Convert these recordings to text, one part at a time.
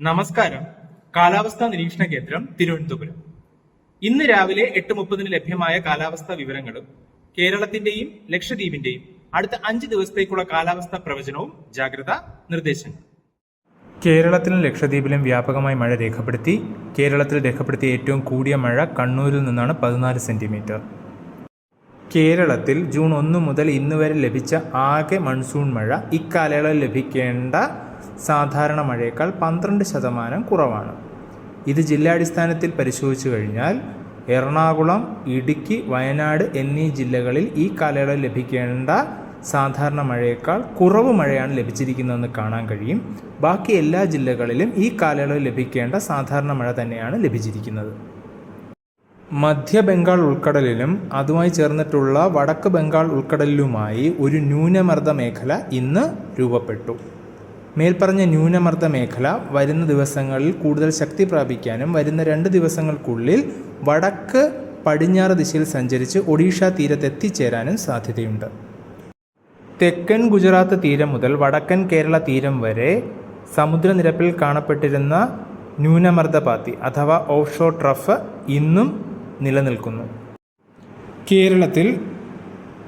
നമസ്കാരം. കാലാവസ്ഥാ നിരീക്ഷണ കേന്ദ്രം തിരുവനന്തപുരം. ഇന്ന് രാവിലെ എട്ട് മുപ്പതിന് ലഭ്യമായ കാലാവസ്ഥാ വിവരങ്ങളും കേരളത്തിന്റെയും ലക്ഷദ്വീപിന്റെയും അടുത്ത അഞ്ച് ദിവസത്തേക്കുള്ള കാലാവസ്ഥാ പ്രവചനവും ജാഗ്രതാ നിർദ്ദേശങ്ങൾ കേരളത്തിലും ലക്ഷദ്വീപിലും വ്യാപകമായി മഴ രേഖപ്പെടുത്തി. കേരളത്തിൽ രേഖപ്പെടുത്തിയ ഏറ്റവും കൂടിയ മഴ കണ്ണൂരിൽ നിന്നാണ് പതിനാല് സെന്റിമീറ്റർ. കേരളത്തിൽ ജൂൺ ഒന്ന് മുതൽ ഇന്ന് വരെ ലഭിച്ച ആകെ മൺസൂൺ മഴ ഇക്കാലയളവിൽ ലഭിക്കേണ്ട സാധാരണ മഴയേക്കാൾ പന്ത്രണ്ട് ശതമാനം കുറവാണ്. ഇത് ജില്ലാടിസ്ഥാനത്തിൽ പരിശോധിച്ചു കഴിഞ്ഞാൽ എറണാകുളം ഇടുക്കി വയനാട് എന്നീ ജില്ലകളിൽ ഈ കാലയളവിൽ ലഭിക്കേണ്ട സാധാരണ മഴയേക്കാൾ കുറവ് മഴയാണ് ലഭിച്ചിരിക്കുന്നതെന്ന് കാണാൻ കഴിയും. ബാക്കി എല്ലാ ജില്ലകളിലും ഈ കാലയളവിൽ ലഭിക്കേണ്ട സാധാരണ മഴ തന്നെയാണ് ലഭിച്ചിരിക്കുന്നത്. മധ്യ ബംഗാൾ ഉൾക്കടലിലും അതുമായി ചേർന്നിട്ടുള്ള വടക്ക് ബംഗാൾ ഉൾക്കടലിലുമായി ഒരു ന്യൂനമർദ്ദ മേഖല ഇന്ന് രൂപപ്പെട്ടു. മേൽപ്പറഞ്ഞ ന്യൂനമർദ്ദ മേഖല വരുന്ന ദിവസങ്ങളിൽ കൂടുതൽ ശക്തി പ്രാപിക്കാനും വരുന്ന രണ്ട് ദിവസങ്ങൾക്കുള്ളിൽ വടക്ക് പടിഞ്ഞാറ് ദിശയിൽ സഞ്ചരിച്ച് ഒഡീഷ തീരത്തെത്തിച്ചേരാനും സാധ്യതയുണ്ട്. തെക്കൻ ഗുജറാത്ത് തീരം മുതൽ വടക്കൻ കേരള തീരം വരെ സമുദ്രനിരപ്പിൽ കാണപ്പെട്ടിരുന്ന ന്യൂനമർദ്ദപാത്തി അഥവാ ഓഫ് ഓഫ്ഷോർ ട്രഫ് ഇന്നും നിലനിൽക്കുന്നു. കേരളത്തിൽ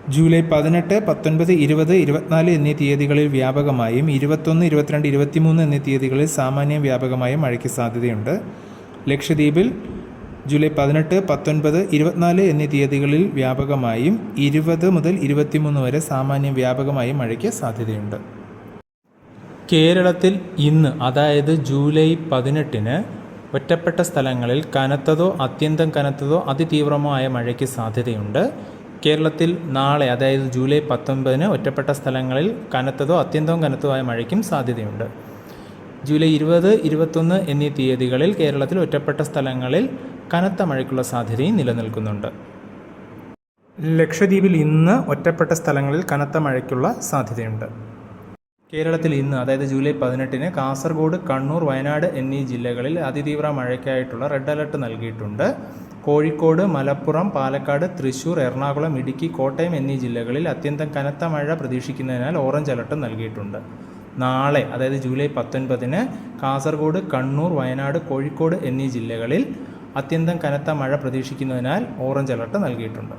ജൂലൈ പതിനെട്ട് പത്തൊൻപത് ഇരുപത് ഇരുപത്തിനാല് എന്നീ തീയതികളിൽ വ്യാപകമായും ഇരുപത്തൊന്ന് ഇരുപത്തിരണ്ട് ഇരുപത്തിമൂന്ന് എന്നീ തീയതികളിൽ സാമാന്യം വ്യാപകമായും മഴയ്ക്ക് സാധ്യതയുണ്ട്. ലക്ഷദ്വീപിൽ ജൂലൈ പതിനെട്ട് പത്തൊൻപത് ഇരുപത്തിനാല് എന്നീ തീയതികളിൽ വ്യാപകമായും ഇരുപത് മുതൽ ഇരുപത്തിമൂന്ന് വരെ സാമാന്യം വ്യാപകമായും മഴയ്ക്ക് സാധ്യതയുണ്ട്. കേരളത്തിൽ ഇന്ന് അതായത് ജൂലൈ പതിനെട്ടിന് ഒറ്റപ്പെട്ട സ്ഥലങ്ങളിൽ കനത്തതോ അത്യന്തം കനത്തതോ അതിതീവ്രമോ ആയ മഴയ്ക്ക് സാധ്യതയുണ്ട്. കേരളത്തിൽ നാളെ അതായത് ജൂലൈ പത്തൊമ്പതിന് ഒറ്റപ്പെട്ട സ്ഥലങ്ങളിൽ കനത്തതോ അത്യന്തവും കനത്തതോ ആയ മഴയ്ക്കും സാധ്യതയുണ്ട്. ജൂലൈ ഇരുപത് ഇരുപത്തൊന്ന് എന്നീ തീയതികളിൽ കേരളത്തിൽ ഒറ്റപ്പെട്ട സ്ഥലങ്ങളിൽ കനത്ത മഴയ്ക്കുള്ള സാധ്യതയും നിലനിൽക്കുന്നുണ്ട്. ലക്ഷദ്വീപിൽ ഇന്ന് ഒറ്റപ്പെട്ട സ്ഥലങ്ങളിൽ കനത്ത മഴയ്ക്കുള്ള സാധ്യതയുണ്ട്. കേരളത്തിൽ ഇന്ന് അതായത് ജൂലൈ പതിനെട്ടിന് കാസർഗോഡ് കണ്ണൂർ വയനാട് എന്നീ ജില്ലകളിൽ അതിതീവ്ര മഴയ്ക്കായിട്ടുള്ള റെഡ് അലർട്ട് നൽകിയിട്ടുണ്ട്. കോഴിക്കോട് മലപ്പുറം പാലക്കാട് തൃശൂർ എറണാകുളം ഇടുക്കി കോട്ടയം എന്നീ ജില്ലകളിൽ അത്യന്തം കനത്ത മഴ പ്രതീക്ഷിക്കുന്നതിനാൽ ഓറഞ്ച് അലർട്ട് നൽകിയിട്ടുണ്ട്. നാളെ അതായത് ജൂലൈ പത്തൊൻപതിന് കാസർഗോഡ് കണ്ണൂർ വയനാട് കോഴിക്കോട് എന്നീ ജില്ലകളിൽ അത്യന്തം കനത്ത മഴ പ്രതീക്ഷിക്കുന്നതിനാൽ ഓറഞ്ച് അലർട്ട് നൽകിയിട്ടുണ്ട്.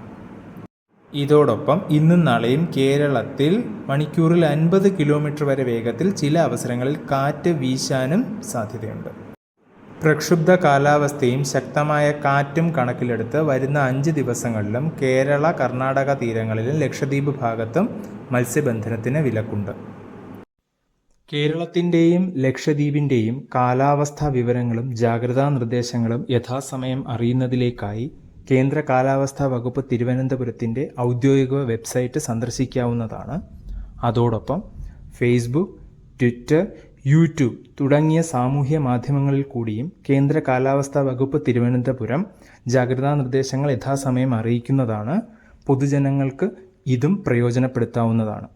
ഇതോടൊപ്പം ഇന്നും നാളെയും കേരളത്തിൽ മണിക്കൂറിൽ അൻപത് കിലോമീറ്റർ വരെ വേഗത്തിൽ ചില അവസരങ്ങളിൽ കാറ്റ് വീശാനും സാധ്യതയുണ്ട്. പ്രക്ഷുബ്ധ കാലാവസ്ഥയും ശക്തമായ കാറ്റും കണക്കിലെടുത്ത് വരുന്ന അഞ്ച് ദിവസങ്ങളിലും കേരള കർണാടക തീരങ്ങളിലും ലക്ഷദ്വീപ് ഭാഗത്തും മത്സ്യബന്ധനത്തിന് വിലക്കുണ്ട്. കേരളത്തിന്റെയും ലക്ഷദ്വീപിന്റെയും കാലാവസ്ഥാ വിവരങ്ങളും ജാഗ്രതാ നിർദ്ദേശങ്ങളും യഥാസമയം അറിയുന്നതിലേക്കായി കേന്ദ്ര കാലാവസ്ഥാ വകുപ്പ് തിരുവനന്തപുരത്തിന്റെ ഔദ്യോഗിക വെബ്സൈറ്റ് സന്ദർശിക്കാവുന്നതാണ്. അതോടൊപ്പം ഫേസ്ബുക്ക് ട്വിറ്റർ യൂട്യൂബ് തുടങ്ങിയ സാമൂഹ്യ മാധ്യമങ്ങളിൽ കൂടിയും കേന്ദ്ര കാലാവസ്ഥാ വകുപ്പ് തിരുവനന്തപുരം ജാഗ്രതാ നിർദ്ദേശങ്ങൾ യഥാസമയം അറിയിക്കുന്നതാണ്. പൊതുജനങ്ങൾക്ക് ഇതും പ്രയോജനപ്പെടുത്താവുന്നതാണ്.